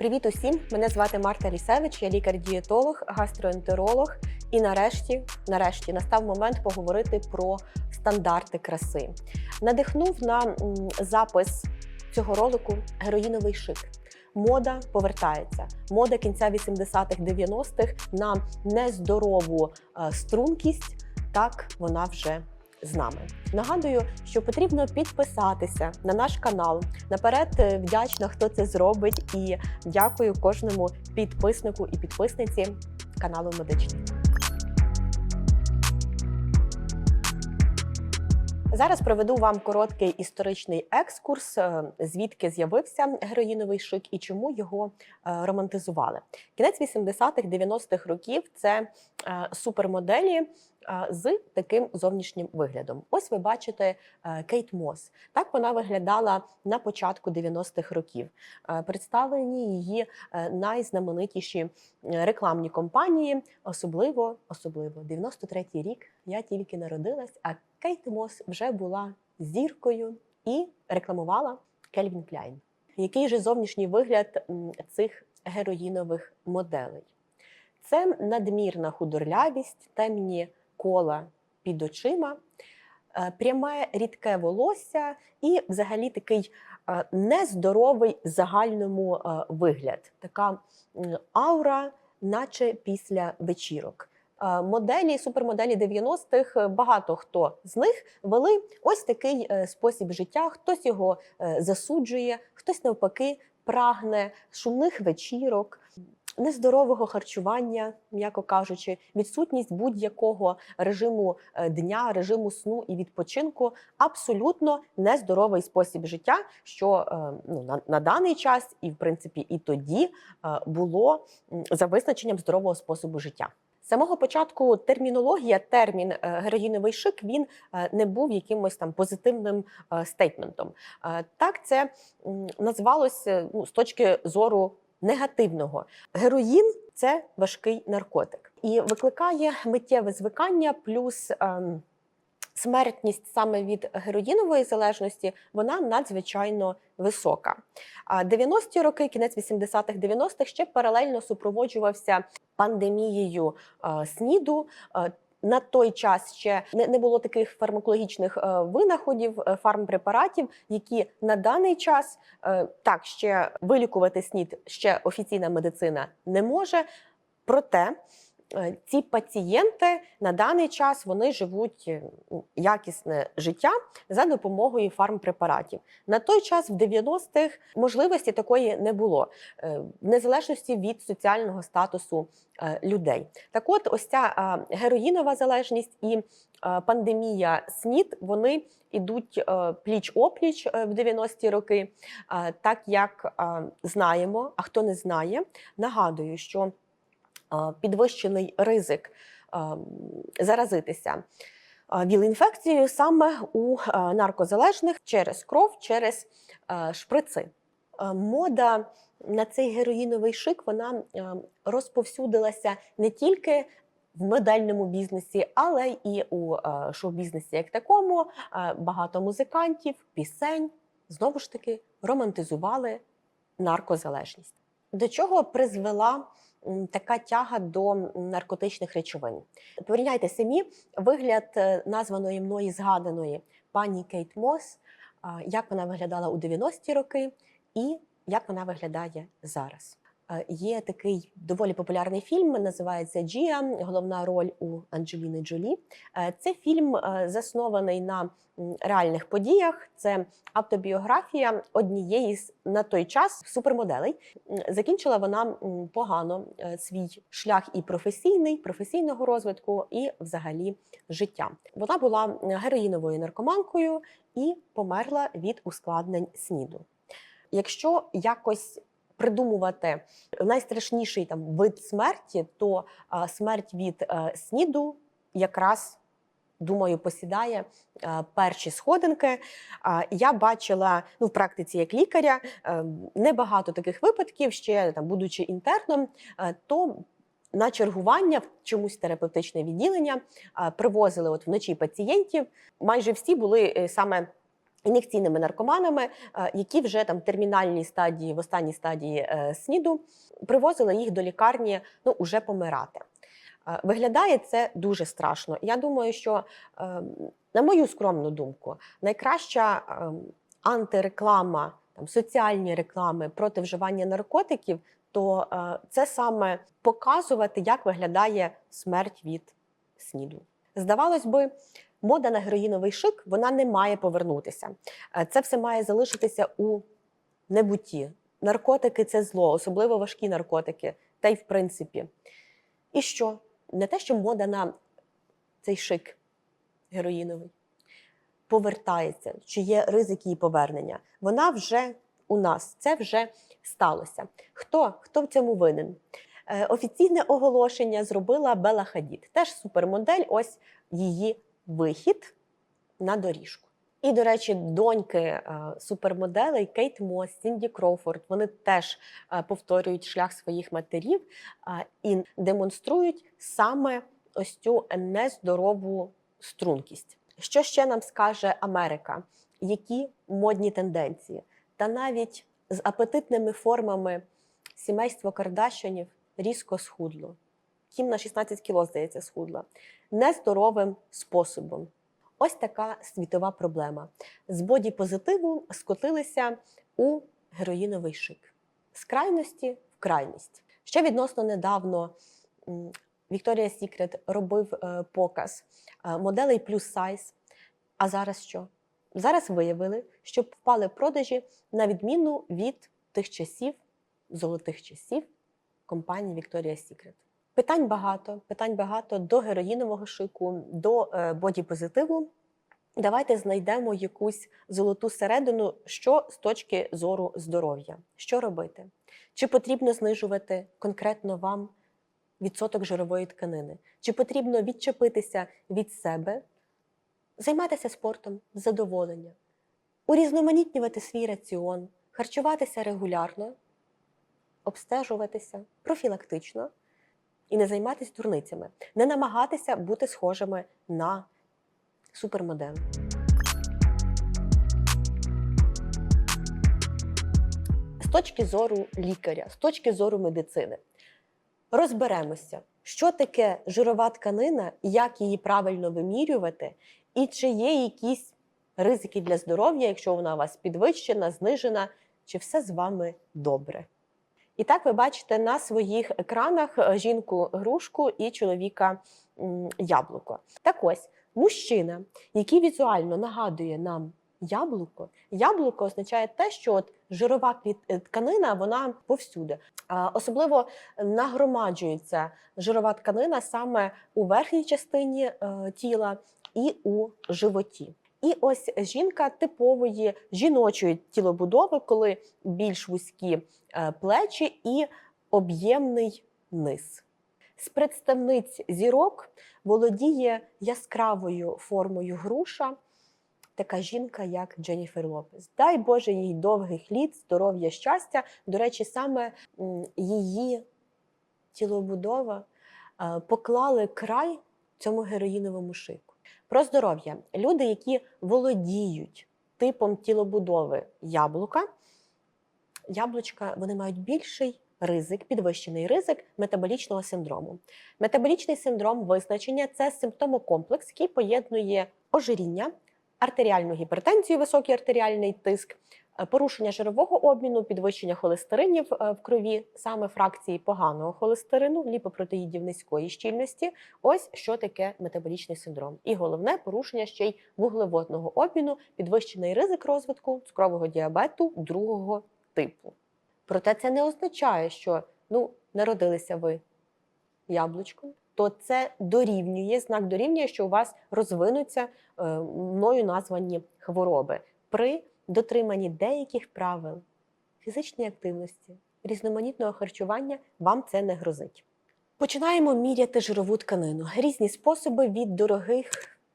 Привіт усім! Мене звати Марта Лісевич, я лікар-дієтолог, гастроентеролог. І нарешті, нарешті, настав момент поговорити про стандарти краси. Надихнув на запис цього ролику героїновий шик. Мода повертається. Мода кінця 80-х, 90-х на нездорову е, стрункість. Так вона вже з нами. Нагадую, що потрібно підписатися на наш канал. Наперед е, вдячна, хто це зробить, і дякую кожному підписнику і підписниці каналу Медичний. Зараз проведу вам короткий історичний екскурс, е, звідки з'явився героїновий шик і чому його е, романтизували. Кінець 80-х, 90-х років це супермоделі з таким зовнішнім виглядом. Ось ви бачите е, Кейт Мос. Так вона виглядала на початку 90-х років. Е, Представлені її е, найзнаменитіші рекламні компанії, особливо, особливо 93-й рік. Я тільки народилась, а Кейт Мос вже була зіркою і рекламувала Кельвін Кляйн. Який же зовнішній вигляд цих героїнових моделей? Це надмірна худорлявість, темні кола під очима, е, пряме рідке волосся і взагалі такий е, нездоровий загальному е, вигляд. Така аура, наче після вечірок. Моделі, супермоделі 90-х, е, багато хто з них вели ось такий спосіб життя. Хтось його засуджує, хтось навпаки прагне шумних вечірок, нездорового харчування, м'яко кажучи, відсутність будь-якого режиму е, дня, режиму сну і відпочинку абсолютно нездоровий спосіб життя, що е, ну, на, на даний час, і в принципі і тоді е, було за визначенням здорового способу життя. З самого початку термінологія, термін героїновий шик, він не був якимось там позитивним стейтментом. Так, це м, називалося ну, з точки зору негативного. Героїн це важкий наркотик і викликає миттєве звикання, плюс ем, смертність саме від героїнової залежності вона надзвичайно висока. А 90-ті роки, кінець 80-х, 90-х ще паралельно супроводжувався пандемією е, СНІДу. На той час ще не, не було таких фармакологічних е, винаходів, е, фармпрепаратів, які на даний час е, так ще вилікувати СНІД ще офіційна медицина не може. Проте ці пацієнти на даний час вони живуть е, якісне життя за допомогою фармпрепаратів. На той час в 90-х можливості такої не було, е, в незалежності від соціального статусу е, людей. Так, от, ось ця е, героїнова залежність і е, пандемія СНІД вони ідуть пліч опліч в 90-ті роки. Е, Так як е, знаємо, а хто не знає, нагадую, що е, підвищений ризик заразитися віл-інфекцією саме у наркозалежних через кров, через шприци. Мода на цей героїновий шик вона розповсюдилася не тільки в модельному бізнесі, але і у шоу-бізнесі як такому. Багато музикантів, пісень знову ж таки романтизували наркозалежність. До чого призвела така тяга до наркотичних речовин? Порівняйте самі вигляд е, названої мною згаданої пані Кейт Мос, як вона виглядала у 90-ті роки, і як вона виглядає зараз. Е, Є такий доволі популярний фільм, називається Джія. Головна роль у Анджеліни Джолі. Е, Це фільм е, заснований на реальних подіях. Це автобіографія однієї з на той час супермоделей. Закінчила вона погано свій шлях і професійний, професійного розвитку, і взагалі життя. Вона була героїновою наркоманкою і померла від ускладнень СНІДу. Якщо якось придумувати найстрашніший там вид смерті, то а, смерть від е, СНІДу якраз. Думаю, посідає е, перші сходинки. А, я бачила ну, в практиці як лікаря е, небагато таких випадків, ще там, будучи інтерном, е, то на чергування в чомусь терапевтичне відділення е, привозили от вночі пацієнтів. Майже всі були саме ін'єкційними наркоманами, е, які вже там в термінальній стадії, в останній стадії е, СНІДу привозили їх до лікарні ну, уже помирати. Е, Виглядає це дуже страшно. Я думаю, що, на мою скромну думку, найкраща е, антиреклама, там, соціальні реклами проти вживання наркотиків, то це саме показувати, як виглядає смерть від СНІДу. Здавалось би, мода на героїновий шик вона не має повернутися. Е, Це все має залишитися у небуті. Наркотики це зло, особливо важкі наркотики, та й в принципі. І що? Не те, що мода на цей шик героїновий повертається, чи є ризик її повернення. Вона вже у нас, це вже сталося. Хто? Хто в цьому винен? Е, Офіційне оголошення зробила Бела Хадід. Теж супермодель, ось її вихід на доріжку. І, до речі, доньки е, супермоделей Кейт Мос, Сінді Кроуфорд, вони теж е, повторюють шлях своїх матерів е, і демонструють саме ось цю нездорову стрункість. Що ще нам скаже Америка? Які модні тенденції? Та навіть з апетитними формами сімейство Кардашинів різко схудло. Кім на 16 кіло, здається, схудла. Нездоровим способом. Ось така світова проблема. З боді-позитиву скотилися у героїновий шик. З крайності в крайність. Ще відносно недавно Victoria's Secret робив е, показ е, моделей плюс сайз. А зараз що? Зараз виявили, що впали продажі на відміну від тих часів, золотих часів компанії Victoria's Secret. Питань багато, питань багато до героїнового шику, до е, боді-позитиву. Давайте знайдемо якусь золоту середину, що з точки зору здоров'я. Що робити? Чи потрібно знижувати конкретно вам відсоток жирової тканини? Чи потрібно відчепитися від себе, займатися спортом з задоволення, урізноманітнювати свій раціон, харчуватися регулярно, обстежуватися профілактично і не займатися дурницями, не намагатися бути схожими на супермодель. З точки зору лікаря, з точки зору медицини, розберемося, що таке жирова тканина, як її правильно вимірювати, і чи є якісь ризики для здоров'я, якщо вона у вас підвищена, знижена, чи все з вами добре. І так ви бачите на своїх екранах е, жінку-грушку і чоловіка яблуко. Так ось, мужчина, який візуально нагадує нам яблуко, яблуко означає те, що от жирова е, тканина вона повсюди. Особливо нагромаджується жирова тканина саме у верхній частині е, тіла і у животі. І ось жінка типової жіночої тілобудови, коли більш вузькі е, плечі і об'ємний низ. З представниць зірок володіє яскравою формою груша така жінка, як Дженніфер Лопес. Дай Боже їй довгих літ, здоров'я, щастя. До речі, саме її тілобудова е, поклали край цьому героїновому шику. Про здоров'я. Люди, які володіють типом тілобудови яблука, яблучка вони мають більший ризик, підвищений ризик метаболічного синдрому. Метаболічний синдром визначення це симптомокомплекс, який поєднує ожиріння, артеріальну гіпертензію, високий артеріальний тиск, порушення жирового обміну, підвищення холестеринів е, в крові, саме фракції поганого холестерину, ліпопротеїдів низької щільності. Ось що таке метаболічний синдром. І головне порушення ще й вуглеводного обміну, підвищений ризик розвитку цукрового діабету другого типу. Проте це не означає, що ну, народилися ви яблучком, то це дорівнює, знак дорівнює, що у вас розвинуться е, мною названі хвороби при дотриманні деяких правил фізичної активності, різноманітного харчування вам це не грозить. Починаємо міряти жирову тканину. Різні способи від дорогих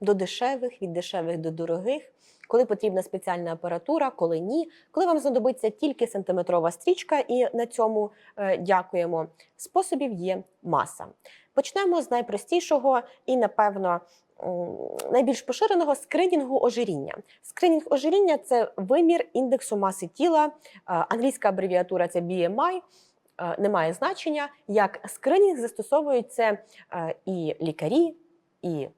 до дешевих, від дешевих до дорогих. Коли потрібна спеціальна апаратура, коли ні, коли вам знадобиться тільки сантиметрова стрічка, і на цьому е, дякуємо. Способів є маса. Почнемо з найпростішого і, напевно, найбільш поширеного скринінгу ожиріння. Скринінг ожиріння це вимір індексу маси тіла, е, англійська абревіатура це BMI. е, Не має значення, як скринінг застосовують це е, і лікарі, і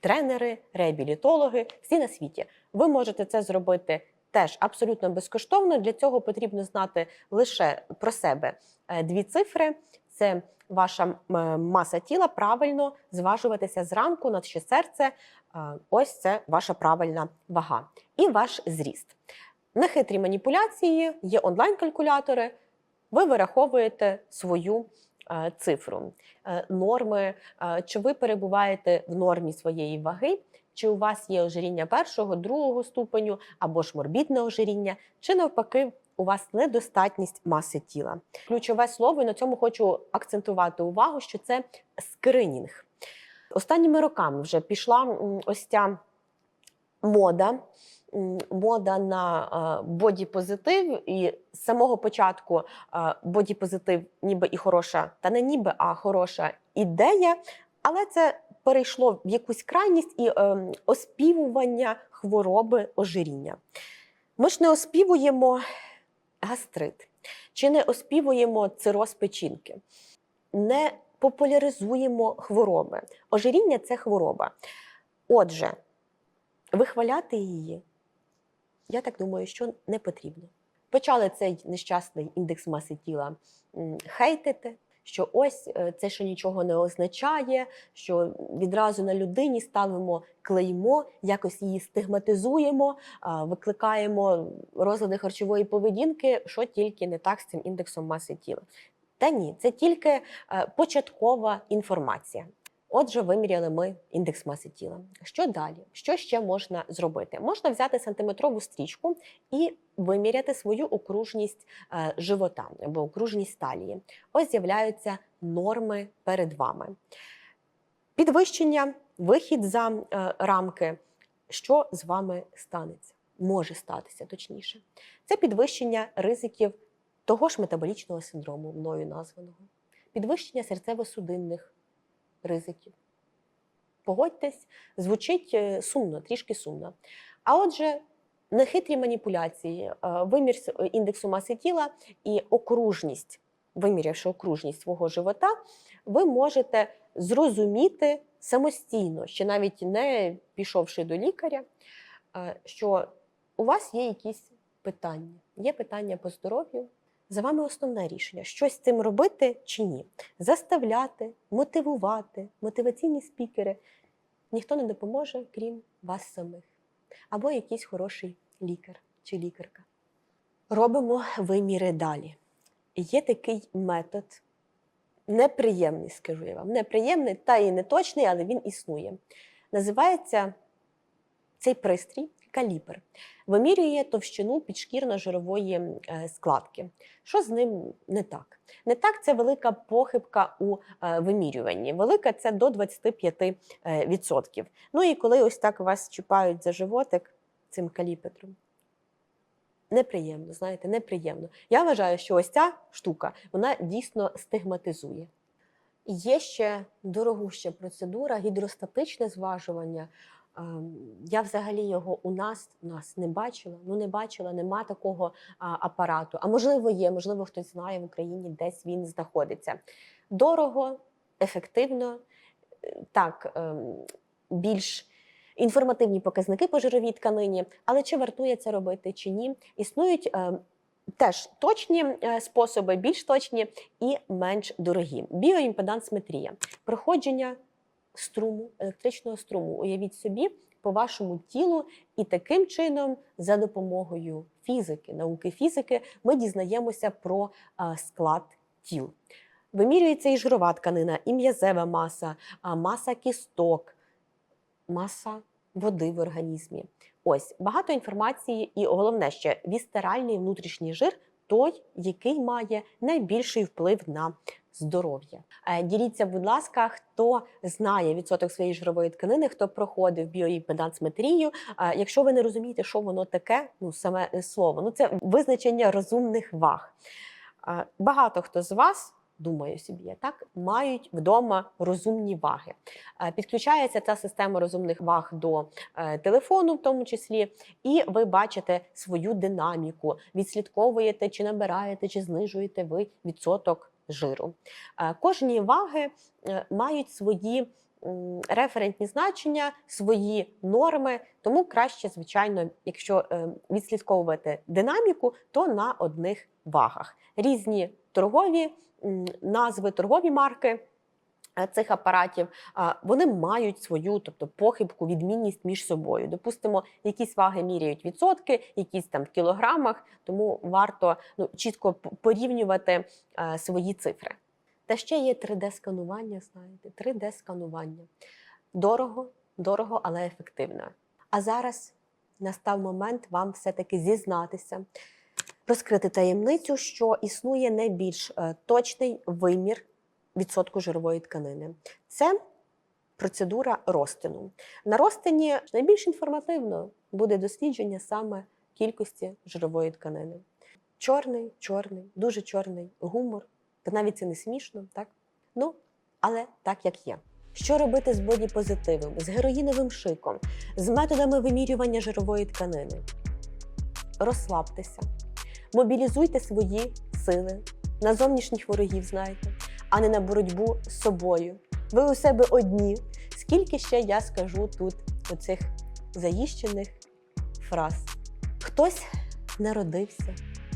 тренери, реабілітологи, всі на світі. Ви можете це зробити теж абсолютно безкоштовно. Для цього потрібно знати лише про себе дві цифри: це ваша е, маса тіла правильно зважуватися зранку, наче серце. е, Ось це ваша правильна вага і ваш зріст. Нехитрі маніпуляції, є онлайн-калькулятори. Ви вираховуєте свою е, цифру, норми, чи ви перебуваєте в нормі своєї ваги, чи у вас є ожиріння першого, другого ступеню, або ж морбідне ожиріння, чи навпаки, у вас недостатність маси тіла. Ключове слово, і на цьому хочу акцентувати увагу, що це скринінг. Останніми роками вже пішла ось ця мода. Мода на бодіпозитив, і з самого початку бодіпозитив ніби і хороша, та не ніби, а хороша ідея, але це перейшло в якусь крайність і ем, оспівування хвороби ожиріння. Ми ж не оспівуємо гастрит, чи не оспівуємо цироз печінки, не популяризуємо хвороби. Ожиріння це хвороба. Отже, вихваляти її, я так думаю, що не потрібно. Почали цей нещасний індекс маси тіла хейтити, що ось е, це що нічого не означає, що відразу на людині ставимо клеймо, якось її стигматизуємо, викликаємо розлади харчової поведінки, що тільки не так з цим індексом маси тіла. Та ні, це тільки е, початкова інформація. Отже, виміряли ми індекс маси тіла. Що далі? Що ще можна зробити? Можна взяти сантиметрову стрічку і виміряти свою окружність е, живота або окружність талії. Ось з'являються норми перед вами. Підвищення, вихід за е, рамки. Що з вами станеться? Може статися точніше. Це підвищення ризиків того ж метаболічного синдрому, мною названого, підвищення серцево-судинних ризиків. Погодьтесь, звучить е, сумно, трішки сумно. А отже, нехитрі маніпуляції, е, вимір індексу маси тіла і окружність, вимірявши окружність свого живота, ви можете зрозуміти самостійно, ще навіть не пішовши до лікаря, е, що у вас є якісь питання. Є питання по здоров'ю. За вами основне рішення: щось з цим робити чи ні. Заставляти, мотивувати, мотиваційні спікери. Ніхто не допоможе, крім вас самих. Або якийсь хороший лікар чи лікарка. Робимо виміри далі. Є такий метод, неприємний, скажу я вам, неприємний та і не точний, але він існує. Називається цей пристрій калібр. Вимірює товщину підшкірно-жирової е, складки. Що з ним не так? Не так це велика похибка у е, вимірюванні. Велика це до 25%. е. Ну і коли ось так вас чіпають за животик цим каліпетром. Неприємно, знаєте, неприємно. Я вважаю, що ось ця штука вона дійсно стигматизує. Є ще дорогуща процедура, гідростатичне зважування. Я взагалі його у нас, у нас не бачила. Ну не бачила, нема такого апарату. А можливо, є, можливо, хтось знає в Україні, десь він знаходиться. Дорого, ефективно, е, так, ем, більш інформативні показники по жировій тканині, але чи вартує це робити, чи ні? Існують ем, теж точні е, способи, більш точні і менш дорогі. Біоімпедансметрія, проходження струму, електричного струму. Уявіть собі по вашому тілу, і таким чином, за допомогою фізики, науки фізики, ми дізнаємося про склад тіл. Вимірюється і жирова тканина, і м'язева маса, маса кісток, маса води в організмі. Ось багато інформації, і головне ще вістеральний внутрішній жир той, який має найбільший вплив на здоров'я. Е, Діліться, будь ласка, хто знає відсоток своєї жирової тканини, хто проходив біоімпедансметрію. Е, Якщо ви не розумієте, що воно таке, ну саме слово, ну це визначення розумних ваг. Е, Багато хто з вас думаю собі, я так мають вдома розумні ваги. Підключається ця система розумних ваг до телефону, в тому числі, і ви бачите свою динаміку, відслідковуєте, чи набираєте, чи знижуєте ви відсоток жиру. Е, Кожні ваги е, мають свої референтні значення, свої норми, тому краще, звичайно, якщо е, відслідковувати динаміку, то на одних вагах. Різні торгові назви, торгові марки. Е, Цих апаратів вони мають свою, тобто похибку, відмінність між собою. Допустимо, якісь ваги міряють відсотки, якісь там в кілограмах, тому варто ну, чітко порівнювати е, свої цифри. Та ще є 3D-сканування, знаєте, 3D-сканування. Дорого, дорого, але ефективно. А зараз настав момент вам все-таки зізнатися, розкрити таємницю, що існує найбільш е, точний вимір відсотку жирової тканини. Це процедура розтину. На розтині найбільш інформативно буде дослідження саме кількості жирової тканини. Чорний, чорний, дуже чорний гумор. Та навіть це не смішно, так? Ну, але так як є. Що робити з бодіпозитивом, з героїновим шиком, з методами вимірювання жирової тканини? Розслабтеся, мобілізуйте свої сили на зовнішніх ворогів, знаєте, а не на боротьбу з собою. Ви у себе одні. Скільки ще я скажу тут оцих заїщених фраз? Хтось народився,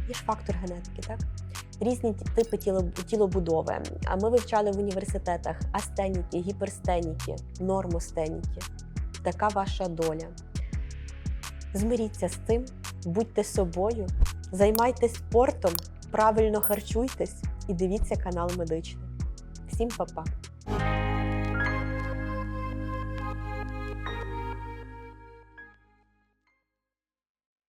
є ж фактор генетики, так? Різні типи тілобудови. А ми вивчали в університетах астеніки, гіперстеніки, нормостеніки. Така ваша доля. Змиріться з тим, будьте собою, займайтесь спортом, правильно харчуйтесь і дивіться канал медичний. Всім па-па!